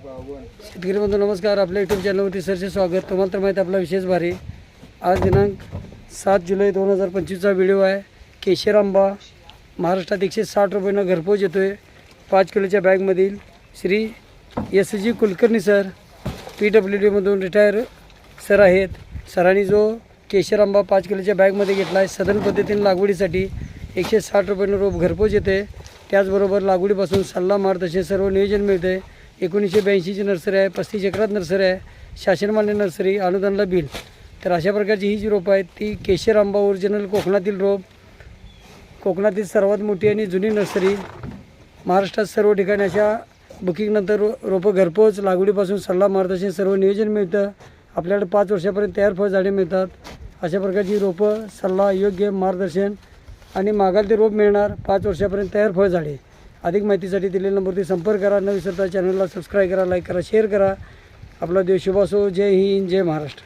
शेतकरी बंधू नमस्कार. आपल्या यूट्यूब चॅनलवरती सरचे स्वागत. तुम्हाला तर माहिती आहे आपला विशेष भारी. आज दिनांक सात जुलै दोन हजार पंचवीसचा व्हिडिओ आहे. केशर आंबा महाराष्ट्रात एकशे साठ रुपयेनं घरपोच येतो आहे पाच किलोच्या बॅगमधील Shri S G Kulkarni sir P W डीमधून retire sir आहेत. सरांनी जो केशर आंबा पाच किलोच्या बॅगमध्ये घेतला आहे सदन पद्धतीने लागवडीसाठी एकशे साठ रुपयानं रोप घरपोच येते त्याचबरोबर लागवडीपासून सल्ला मार्गदर्शन सर्व नियोजन मिळते एकोणीसशे ब्याऐंशीची नर्सरी आहे पस्तीस एकरात नर्सरी आहे शासनमान्य नर्सरी अनुदानला बिल. तर अशा प्रकारची ही जी रोपं आहेत ती केशर आंबा ओरिजिनल कोकणातील रोप कोकणातील सर्वात मोठी आणि जुनी नर्सरी महाराष्ट्रात सर्व ठिकाणी अशा बुकिंगनंतर रो रोपं घरपोच लागवडीपासून सल्ला मार्गदर्शन सर्व नियोजन मिळतं. आपल्याकडे पाच वर्षापर्यंत तयार फळ झाडे मिळतात. अशा प्रकारची रोपं सल्ला योग्य मार्गदर्शन आणि मागाल ते रोप मिळणार. पाच वर्षापर्यंत तयार फळ झाडे. अधिक माहितीसाठी दिलेल्या नंबरवरती संपर्क करा. न विसरता चॅनलला सबस्क्राईब करा लाईक करा शेअर करा. आपला देश शुभ असो जय हिंद जय महाराष्ट्र.